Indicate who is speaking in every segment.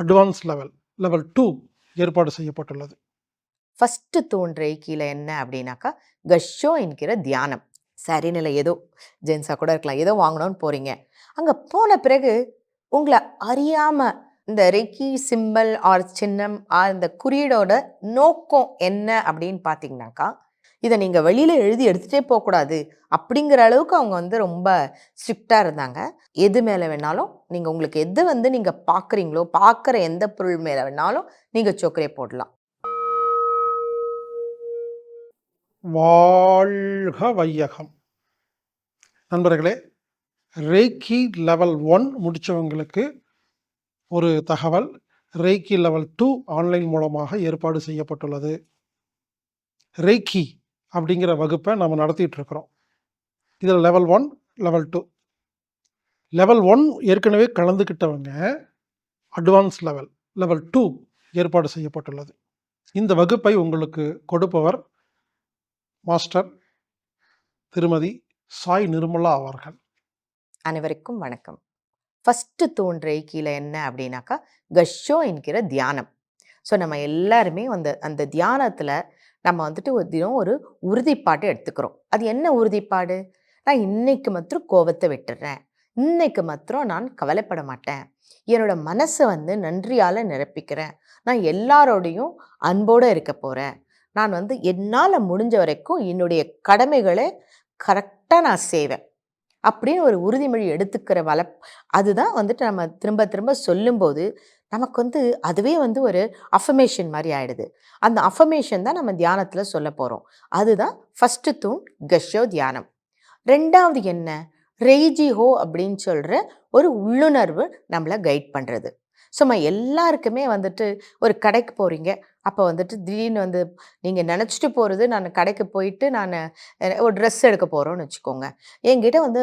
Speaker 1: Advance level level two ஏற்பாடு செய்யப்பட்டுள்ளது.
Speaker 2: First தோன்ற கீழே என்ன அப்படின்னாக்கா கஷோ என்கிற தியானம். சரிநிலை ஏதோ ஜென்ஸாக கூட இருக்கலாம் ஏதோ வாங்கணும்னு போகிறீங்க அங்கே போன பிறகு உங்களை அறியாமல் இந்த ரெக்கி சிம்பல் ஆர் சின்னம் ஆர் இந்த குறியீடோட நோக்கம் என்ன அப்படின்னு பார்த்தீங்கன்னாக்கா இதை நீங்கள் வெளியில் எழுதி எடுத்துகிட்டே போகக்கூடாது அப்படிங்கிற அளவுக்கு அவங்க வந்து ரொம்ப ஸ்ட்ரிக்டாக இருந்தாங்க. எது மேலே வேணாலும் நீங்கள் உங்களுக்கு எது வந்து நீங்கள் பார்க்குறீங்களோ பார்க்குற எந்த பொருள் மேலே வேணாலும் நீங்கள் சோக்கரே போடலாம்.
Speaker 1: வாழ்க வையகம். நண்பர்களே ரேக்கி லெவல் ஒன் முடித்தவங்களுக்கு ஒரு தகவல். ரேக்கி லெவல் டூ ஆன்லைன் மூலமாக ஏற்பாடு செய்யப்பட்டுள்ளது. ரேக்கி அப்படிங்கிற வகுப்பை நம்ம நடத்திட்டு இருக்கிறோம் இதில் level one level two level one ஏற்கனவே கலந்துக்கிட்டவங்க அட்வான்ஸ் லெவல் லெவல் டூ ஏற்பாடு செய்யப்பட்டுள்ளது. இந்த வகுப்பை உங்களுக்கு கொடுப்பவர் மாஸ்டர் திருமதி சாய் நிர்மலா அவர்கள்.
Speaker 2: அனைவருக்கும் வணக்கம். ஃபஸ்ட்டு தோன்றை கீழே என்ன அப்படின்னாக்கா கஷோ என்கிற தியானம். ஸோ நம்ம எல்லாருமே அந்த அந்த தியானத்தில் நம்ம வந்துட்டு ஒரு தினம் ஒரு உறுதிப்பாட்டை எடுத்துக்கிறோம். அது என்ன உறுதிப்பாடு? நான் இன்னைக்கு மாத்திரம் கோபத்தை விட்டுறேன். இன்னைக்கு மாத்திரம் நான் கவலைப்பட மாட்டேன். என்னோட மனசை வந்து நன்றியால் நிரப்பிக்கிறேன். நான் எல்லாரோடையும் அன்போடு இருக்க போகிறேன் நான் வந்து என்னால் முடிஞ்ச வரைக்கும் என்னுடைய கடமைகளை கரெக்டாக நான் செய்வேன். அப்படின்னு ஒரு உறுதிமொழி எடுத்துக்கிற வள அதுதான் வந்துட்டு நம்ம திரும்ப திரும்ப சொல்லும்போது நமக்கு வந்து அதுவே வந்து ஒரு அஃபமேஷன் மாதிரி ஆயிடுது. அந்த அஃபமேஷன் தான் நம்ம தியானத்தில் சொல்ல போகிறோம் அதுதான் ஃபஸ்ட்டு தூண் கஷோ தியானம். ரெண்டாவது என்ன? ரெய்ஜி ஹோ அப்படின்னு சொல்கிற ஒரு உள்ளுணர்வு நம்மளை கைட் பண்ணுறது சும்மா எல்லாருக்குமே வந்துட்டு ஒரு கடைக்கு போகிறீங்க அப்போ வந்துட்டு திடீர்னு வந்து நீங்கள் நினச்சிட்டு போகிறது நான் கடைக்கு போயிட்டு நான் ஒரு ட்ரெஸ் எடுக்க போகிறோன்னு வச்சுக்கோங்க. என்கிட்ட வந்து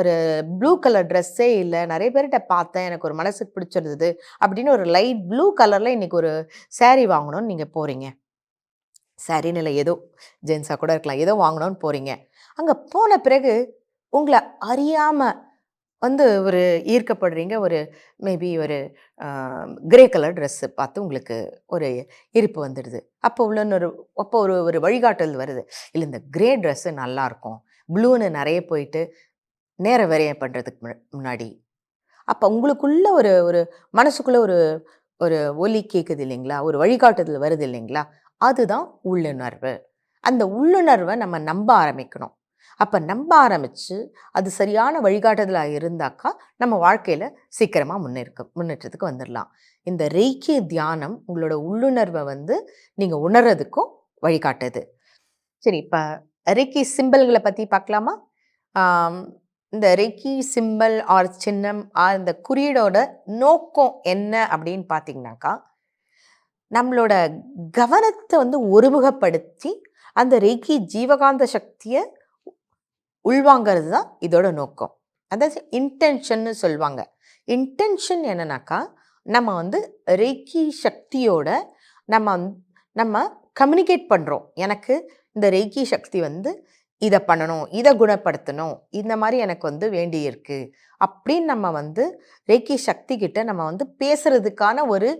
Speaker 2: ஒரு ப்ளூ கலர் ட்ரெஸ்ஸே இல்லை நிறைய பேர்கிட்ட பார்த்தேன் எனக்கு ஒரு மனசுக்கு பிடிச்சிருந்தது அப்படின்னு ஒரு லைட் ப்ளூ கலரில் இன்றைக்கி ஒரு சேரீ வாங்கணும்னு நீங்கள் போகிறீங்க சாரின்னு இல்லை ஏதோ ஜென்ஸாக கூட இருக்கலாம் ஏதோ வாங்கணும்னு போகிறீங்க அங்கே போன பிறகு உங்களை அறியாமல் வந்து ஒரு ஈர்க்கப்படுறீங்க. ஒரு மேபி ஒரு கிரே கலர் ட்ரெஸ்ஸு பார்த்து உங்களுக்கு ஒரு ஈர்ப்பு வந்துடுது. அப்போ உள்ள ஒரு அப்போ ஒரு ஒரு வழிகாட்டல் வருது. இல்லை இந்த கிரே ட்ரெஸ்ஸு நல்லாயிருக்கும் ப்ளூன்னு நிறைய போயிட்டு நேர விரயம் பண்ணுறதுக்கு முன்னாடி? அப்போ உங்களுக்குள்ள ஒரு ஒரு மனசுக்குள்ளே ஒரு ஒரு ஒலி கேட்குது இல்லைங்களா? ஒரு வழிகாட்டுதல் வருது இல்லைங்களா? அதுதான் உள்ளுணர்வு. அந்த உள்ளுணர்வை நம்ம நம்ப ஆரம்பிக்கணும். அப்போ நம்ப ஆரம்பித்து அது சரியான வழிகாட்டுதலாக இருந்தாக்கா நம்ம வாழ்க்கையில் சீக்கிரமாக முன்னேற்க முன்னேற்றத்துக்கு வந்துடலாம் இந்த ரெய்க்கி தியானம் உங்களோட உள்ளுணர்வை வந்து நீங்கள் உணர்றதுக்கும் வழிகாட்டுது. சரி இப்போ ரெக்கி சிம்பிள்களை பற்றி பார்க்கலாமா இந்த ரெக்கி சிம்பல் ஆர் சின்னம் ஆர் இந்த குறியீடோட நோக்கம் என்ன அப்படின்னு பார்த்தீங்கன்னாக்கா நம்மளோட கவனத்தை வந்து ஒருமுகப்படுத்தி அந்த ரெக்கி ஜீவகாந்த சக்தியை உள்வாங்கிறது தான் இதோட நோக்கம். அதாவது இன்டென்ஷன்னு சொல்லுவாங்க இன்டென்ஷன் என்னன்னாக்கா நம்ம வந்து ரெய்க்கி சக்தியோட நம்ம நம்ம கம்யூனிகேட் பண்ணுறோம் எனக்கு இந்த ரெய்கி சக்தி வந்து இதை பண்ணணும் இதை குணப்படுத்தணும் இந்த மாதிரி எனக்கு வந்து வேண்டியிருக்கு அப்படின்னு நம்ம வந்து ரேக்கி சக்தி கிட்ட நம்ம வந்து பேசுறதுக்கான ஒரு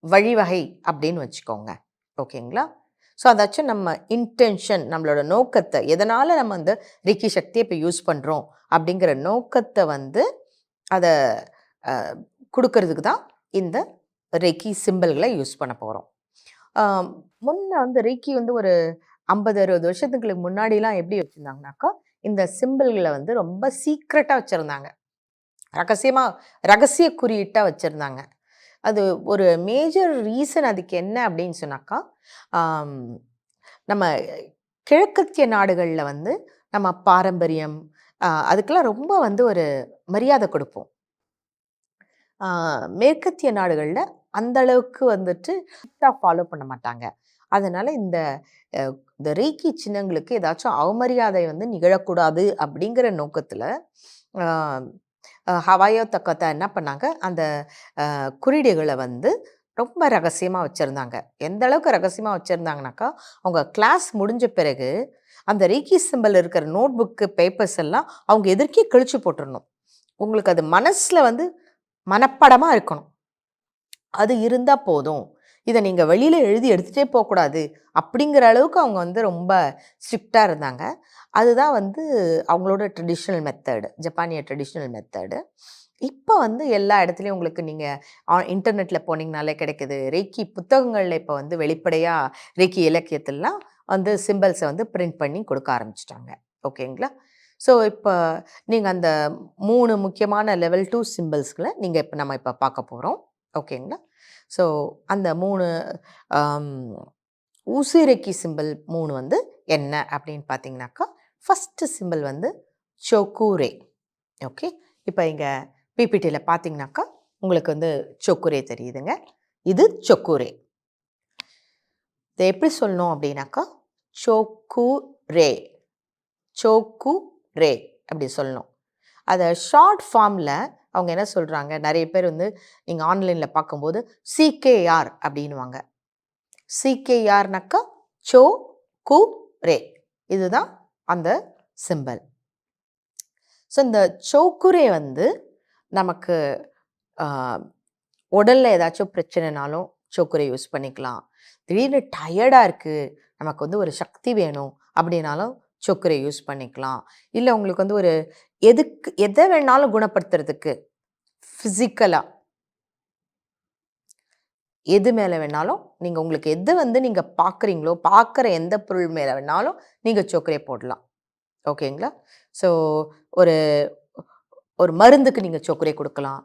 Speaker 2: வழிவகை அப்படின்னு வச்சுக்கோங்க. ஓகேங்களா? ஸோ அதாச்சும் நம்ம இன்டென்ஷன் நம்மளோட நோக்கத்தை எதனால் நம்ம அந்த ரிக்கி சக்தியை இப்போ யூஸ் பண்ணுறோம் அப்படிங்கிற நோக்கத்தை வந்து அதை கொடுக்கறதுக்கு தான் இந்த ரெக்கி சிம்பிள்களை யூஸ் பண்ண போகிறோம் முன்ன வந்து ரெக்கி வந்து ஒரு ஐம்பது அறுபது வருஷத்துக்கு முன்னாடிலாம் எப்படி வச்சுருந்தாங்கனாக்கா இந்த சிம்பிள்களை வந்து ரொம்ப சீக்ரெட்டாக வச்சுருந்தாங்க. ரகசியமாக ரகசிய குறியீட்டாக வச்சுருந்தாங்க. அது ஒரு மேஜர் ரீசன் அதுக்கு என்ன அப்படின்னு சொன்னாக்கா நம்ம கிழக்கத்திய நாடுகளில் வந்து நம்ம பாரம்பரியம் அதுக்கெல்லாம் ரொம்ப வந்து ஒரு மரியாதை கொடுப்போம். மேற்கத்திய நாடுகளில் அந்த அளவுக்கு வந்துட்டு ஃபாலோ பண்ண மாட்டாங்க. அதனால் இந்த இந்த ரீக்கி சின்னங்களுக்கு ஏதாச்சும் அவமரியாதை வந்து நிகழக்கூடாது அப்படிங்கிற நோக்கத்தில் ஹவாயோ தக்கத்தை என்ன பண்ணாங்க? அந்த குறியீடுகளை வந்து ரொம்ப ரகசியமாக வச்சுருந்தாங்க. எந்த அளவுக்கு ரகசியமாக வச்சுருந்தாங்கனாக்கா அவங்க கிளாஸ் முடிஞ்ச பிறகு அந்த ரீக்கி சிம்பிள் இருக்கிற நோட் புக்கு பேப்பர்ஸ் எல்லாம் அவங்க எதிர்க்கே கிழிச்சு போட்டுறணும். உங்களுக்கு அது மனசில் வந்து மனப்படமாக இருக்கணும். அது இருந்தால் போதும். இதை நீங்கள் வெளியில் எழுதி எடுத்துகிட்டே போகக்கூடாது அப்படிங்கிற அளவுக்கு அவங்க வந்து ரொம்ப ஸ்ட்ரிக்டாக இருந்தாங்க. அதுதான் வந்து அவங்களோட ட்ரெடிஷ்னல் மெத்தடு ஜப்பானிய ட்ரெடிஷ்னல் மெத்தடு இப்போ வந்து எல்லா இடத்துலையும் உங்களுக்கு நீங்கள் இன்டர்நெட்டில் போனீங்கனாலே கிடைக்குது. ரேக்கி புத்தகங்களில் இப்போ வந்து வெளிப்படையாக ரேக்கி இலக்கியத்திலலாம் வந்து சிம்பிள்ஸை வந்து பிரிண்ட் பண்ணி கொடுக்க ஆரம்பிச்சிட்டாங்க. ஓகேங்களா? ஸோ இப்போ நீங்கள் அந்த மூணு முக்கியமான லெவல் டூ சிம்பிள்ஸ்களை நீங்கள் இப்போ நம்ம இப்போ பார்க்க போகிறோம் ஓகேங்களா? ஸோ அந்த மூணு ஊசிரெக்கி சிம்பிள் மூணு வந்து என்ன அப்படின்னு பார்த்தீங்கன்னாக்கா ஃபஸ்ட்டு சிம்பிள் வந்து சொக்கூரே ஓகே இப்போ இங்கே பிபிடியில் பார்த்தீங்கன்னாக்கா உங்களுக்கு வந்து சொக்குரே தெரியுதுங்க. இது சொக்குரே இதை எப்படி சொல்லணும் அப்படின்னாக்கா சோக்கு ரே சோக்கு ரே அப்படி சொல்லணும். அதை ஷார்ட் ஃபார்மில் அவங்க என்ன சொல்கிறாங்க நிறைய பேர் வந்து நீங்கள் ஆன்லைனில் பார்க்கும்போது சிகேஆர் அப்படின்வாங்க சிகேஆர்னாக்கா சோ கு ரே. இதுதான் அந்த சிம்பல் ஸோ இந்த சோக்குரே வந்து நமக்கு உடலில் ஏதாச்சும் பிரச்சனைனாலும் சோக்குரை யூஸ் பண்ணிக்கலாம். திடீர்னு டயர்டாக இருக்குது நமக்கு வந்து ஒரு சக்தி வேணும் அப்படின்னாலும் சொக்கரை யூஸ் பண்ணிக்கலாம். இல்லை உங்களுக்கு வந்து ஒரு எதுக்கு எதை வேணாலும் குணப்படுத்துறதுக்கு ஃபிசிக்கலாக எது மேலே வேணாலும் நீங்கள் உங்களுக்கு எது வந்து நீங்கள் பார்க்குறீங்களோ பார்க்குற எந்த பொருள் மேலே வேணாலும் நீங்கள் சொக்கரை போடலாம். ஓகேங்களா? ஸோ ஒரு ஒரு மருந்துக்கு நீங்கள் சொக்கரை கொடுக்கலாம்.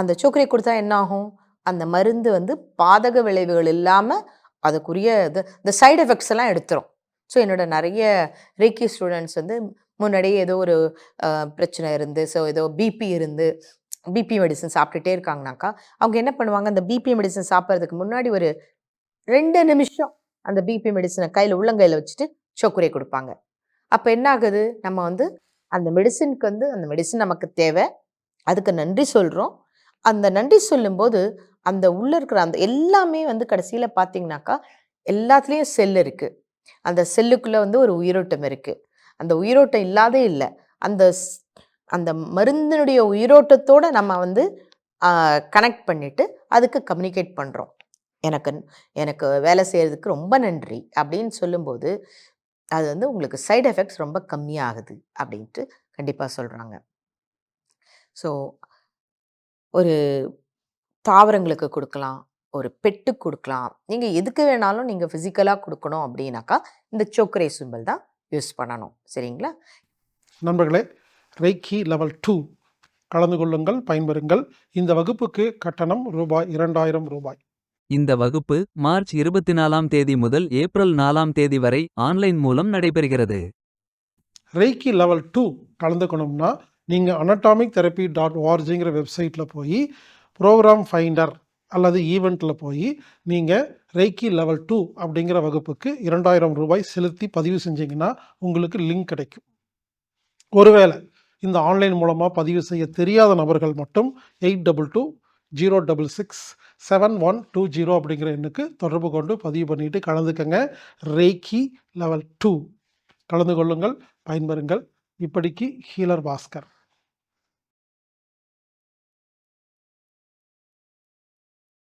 Speaker 2: அந்த சொக்கரை கொடுத்தா என்ன ஆகும்? அந்த மருந்து வந்து பாதக விளைவுகள் இல்லாமல் அதுக்குரிய இது இந்த சைடு எஃபெக்ட்ஸ் எல்லாம் எடுத்துரும். ஸோ என்னோட நிறைய ரேக்கி ஸ்டூடெண்ட்ஸ் வந்து முன்னாடியே ஏதோ ஒரு பிரச்சனை இருந்து ஸோ ஏதோ பிபி இருந்து பிபி மெடிசன் சாப்பிட்டுட்டே இருக்காங்கனாக்கா அவங்க என்ன பண்ணுவாங்க? அந்த பிபி மெடிசன் சாப்பிட்றதுக்கு முன்னாடி ஒரு ரெண்டு நிமிஷம் அந்த பிபி மெடிசனை கையில் உள்ளங்கையில் வச்சுட்டு சொக்குரை கொடுப்பாங்க. அப்போ என்ன ஆகுது? நம்ம வந்து அந்த மெடிசனுக்கு வந்து அந்த மெடிசன் நமக்கு தேவை. அதுக்கு நன்றி சொல்கிறோம் அந்த நன்றி சொல்லும்போது அந்த உள்ளே இருக்கிற அந்த எல்லாமே வந்து கடைசியில் பார்த்தீங்கன்னாக்கா எல்லாத்துலேயும் செல் இருக்குது அந்த செல்லுக்குள்ளே வந்து ஒரு உயிரோட்டம் இருக்குது அந்த உயிரோட்டம் இல்லாதே இல்லை. அந்த ஸ்- அந்த மருந்தினுடைய உயிரோட்டத்தோடு நம்ம வந்து கனெக்ட் பண்ணிட்டு அதுக்கு கம்யூனிகேட் பண்ணுறோம் எனக்கு எனக்கு வேலை செய்கிறதுக்கு ரொம்ப நன்றி அப்படின்னு சொல்லும்போது அது வந்து உங்களுக்கு சைடு எஃபெக்ட்ஸ் ரொம்ப கம்மியாகுது அப்படின்ட்டு கண்டிப்பாக சொல்கிறாங்க ஸோ ஒரு தாவரங்களுக்கு கொடுக்கலாம் ஒரு பெட்டு கொடுக்கலாம். நீங்கள் எதுக்கு வேணாலும் நீங்கள் ஃபிசிக்கலாக கொடுக்கணும் அப்படின்னாக்கா இந்த சோக்கரை சிம்பிள் தான் யூஸ் பண்ணணும். சரிங்களா?
Speaker 1: நண்பர்களே ரெய்கி லெவல் டூ கலந்து கொள்ளுங்கள் பயன்பெறுங்கள். இந்த வகுப்புக்கு கட்டணம் ரூபாய் இரண்டாயிரம் ரூபாய்.
Speaker 3: இந்த வகுப்பு மார்ச் இருபத்தி நாலாம் தேதி முதல் ஏப்ரல் நாலாம் தேதி வரை ஆன்லைன் மூலம் நடைபெறுகிறது.
Speaker 1: ரெய்கி லெவல் டூ கலந்துக்கணும்னா நீங்கள் anatomic தெரப்பி டாட் ஓஆர்ஜிங்கிற வெப்சைட்டில் போய் ப்ரோக்ராம் ஃபைண்டர் அல்லது ஈவெண்ட்டில் போய் நீங்கள் ரெய்கி லெவல் டூ அப்படிங்கிற வகுப்புக்கு இரண்டாயிரம் ரூபாய் செலுத்தி பதிவு செஞ்சீங்கன்னா உங்களுக்கு லிங்க் கிடைக்கும். ஒருவேளை இந்த ஆன்லைன் மூலமாக பதிவு செய்ய தெரியாத நபர்கள் மட்டும் eight double two zero double six seven one two zero அப்படிங்கிற எண்ணுக்கு தொடர்பு கொண்டு பதிவு பண்ணிட்டு கலந்துக்கங்க. ரேக்கி லெவல் டூ கலந்து கொள்ளுங்கள் பயன்பெறுங்கள். இப்படிக்கு ஹீலர் பாஸ்கர்.